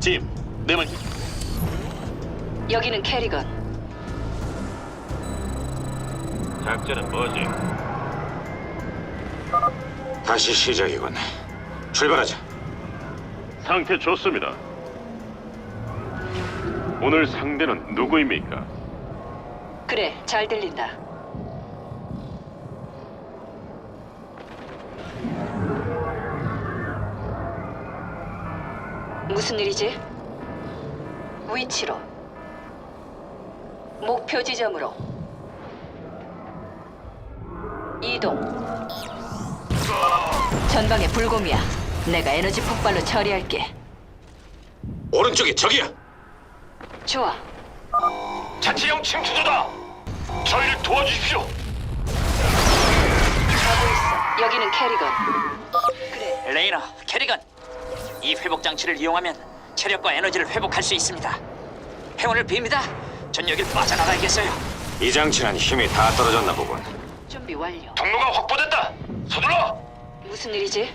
짐, 내 말. 여기는 캐리건. 작전은 뭐지? 다시 시작이군. 출발하자. 상태 좋습니다. 오늘 상대는 누구입니까? 그래, 잘 들린다. 무슨 일이지? 위치로. 목표 지점으로. 이동. 전방에 불곰이야. 내가 에너지 폭발로 처리할게. 오른쪽이 저기야. 좋아. 자치령 침투조다. 저희를 도와주십시오. 가고 있어. 여기는 캐리건. 그래. 레이너, 캐리건, 이 회복 장치를 이용하면 체력과 에너지를 회복할 수 있습니다. 행운을 빕니다. 전 여길 빠져나가야겠어요. 이 장치는 힘이 다 떨어졌나 보군. 준비 완료. 통로가 확보됐다. 서둘러. 무슨 일이지?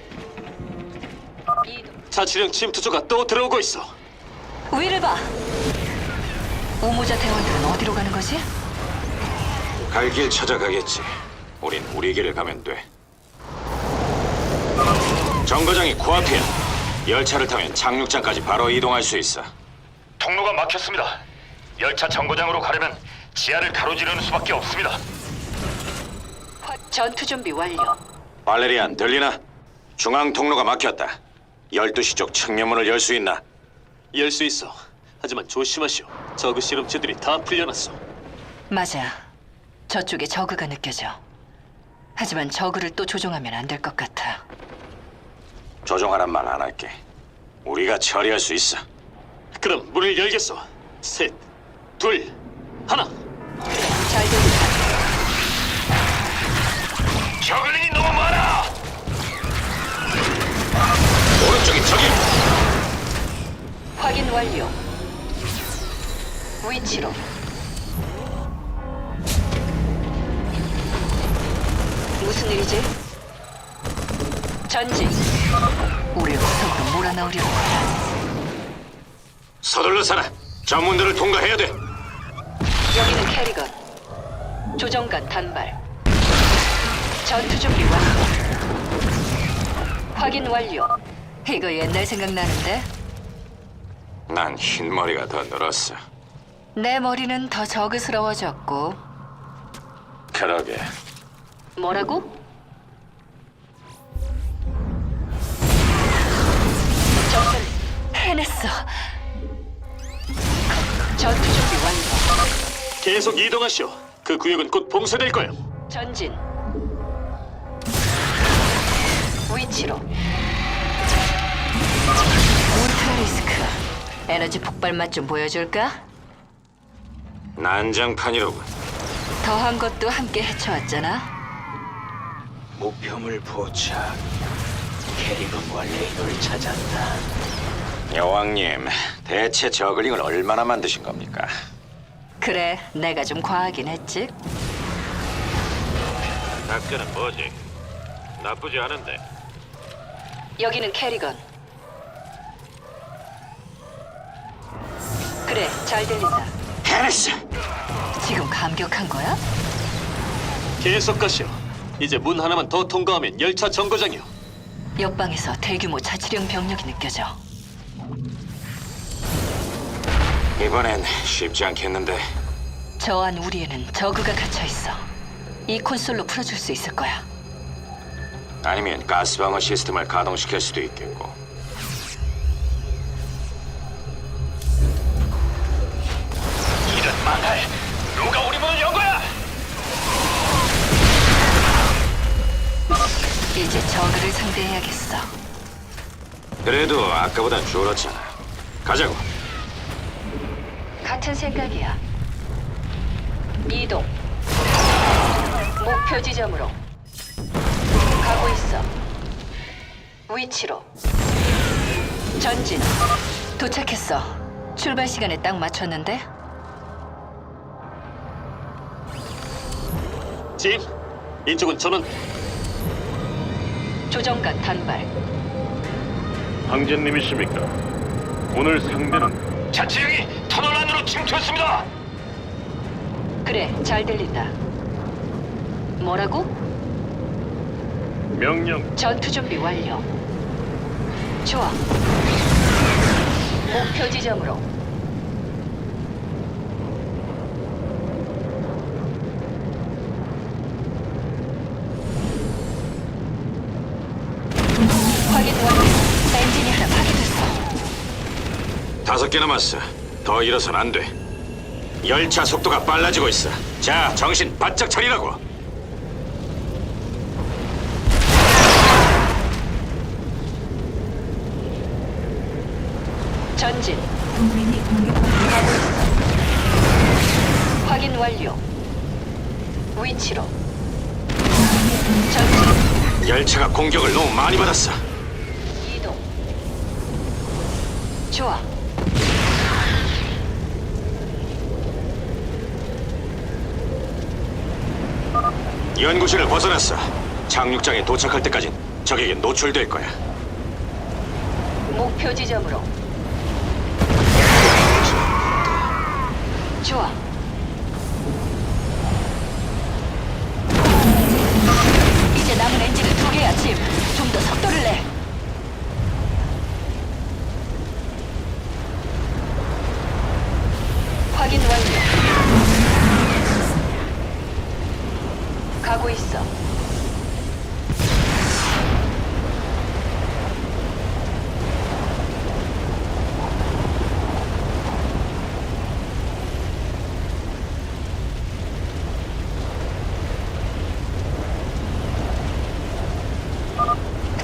이동. 자치령 침투조가 또 들어오고 있어. 위를 봐. 우모자 대원들은 어디로 가는 거지? 갈 길 찾아가겠지. 우린 우리 길을 가면 돼. 정거장이 코앞이야. 열차를 타면 착륙장까지 바로 이동할 수 있어. 통로가 막혔습니다. 열차 정거장으로 가려면 지하를 가로지르는 수밖에 없습니다. 화- 전투 준비 완료. 발레리안 들리나? 중앙 통로가 막혔다. 12시 쪽 측면문을 열 수 있나? 열 수 있어. 하지만 조심하시오. 저그 실험체들이 다 풀려났어. 맞아. 저쪽에 저그가 느껴져. 하지만 저그를 또 조종하면 안 될 것 같아. 조종하란 말 안 할게. 우리가 처리할 수 있어. 그럼 문을 열겠어. 셋, 둘, 하나. 잘 들린다. 저글링이 너무 많아. 오른쪽이 저기. 확인 완료. 위치로. 무슨 일이지? 전진. 우릴 구석으로 몰아넣으려고 해. 서둘러 살아. 전문들을 통과해야 돼. 여기는 캐리건. 조정관 단발. 전투 준비 완료. 확인 완료. 이거 옛날 생각나는데? 난 흰머리가 더 늘었어. 내 머리는 더 저그스러워졌고. 그러게. 뭐라고? 해냈어. 전투 준비 완료. 계속 이동하시오. 그 구역은 곧 봉쇄될 거예요. 전진. 위치로. 울트라리스크. 에너지 폭발 맛 좀 보여줄까? 난장판이로군. 더한 것도 함께 헤쳐왔잖아. 목표물 포착. 캐리건과 레이너를 찾았다. 여왕님, 대체 저글링을 얼마나 만드신 겁니까? 그래, 내가 좀 과하긴 했지. 작전은 뭐지? 나쁘지 않은데. 여기는 캐리건. 그래, 잘 들린다. 헤네스! 지금 감격한 거야? 계속 가시오. 이제 문 하나만 더 통과하면 열차 정거장이요. 옆방에서 대규모 자치령 병력이 느껴져. 이번엔 쉽지 않겠는데. 저안 우리에는 저그가 갇혀 있어. 이 콘솔로 풀어줄 수 있을 거야. 아니면 가스방어 시스템을 가동시킬 수도 있겠고. 이런 망할! 누가 우리 문을 연 거야? 이제 저그를 상대해야겠어. 그래도 아까보단 줄었잖아. 가자고. 같은 생각이야. 이동. 목표 지점으로. 가고 있어. 위치로. 전진. 도착했어. 출발 시간에 딱 맞췄는데? 짐, 이쪽은 전원. 조정관 단발. 황제님이십니까? 오늘 상대는 자치령이 안으로 침투했습니다. 그래, 잘 들린다. 뭐라고? 명령 전투 준비 완료. 좋아. 목표 지점으로. 확인 완료. 엔진이 하나 파괴됐어. 다섯 개 남았어. 더 일어선 안 돼. 열차 속도가 빨라지고 있어. 자, 정신 바짝 차리라고. 전진. 확인 완료. 위치로. 전진. 열차가 공격을 너무 많이 받았어. 이동. 좋아. 연구실을 벗어났어. 착륙장에 도착할 때까진 적에게 노출될 거야. 목표 지점으로. 좋아. 이제 남은 엔진은 두 개야, 집. 좀더 속도를 내. 확인 완료. 가고 있어.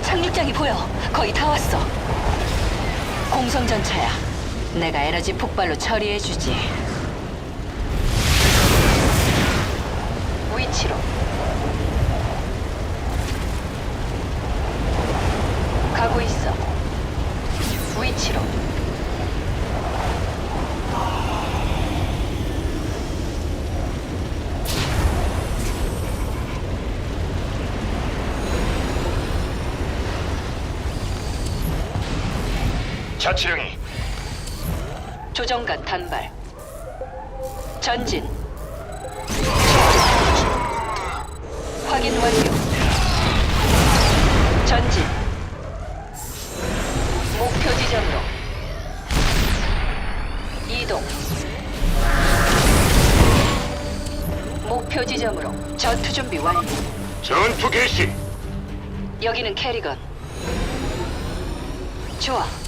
착륙장이 보여. 거의 다 왔어. 공성 전차야. 내가 에너지 폭발로 처리해 주지. 위치로. 가고 있어. 위치로. 자치령이 조정관 단발. 전진. 확인 완료. 전진. 목표 지점으로. 이동. 목표 지점으로 전투 준비 완료. 전투 개시. 여기는 캐리건. 좋아.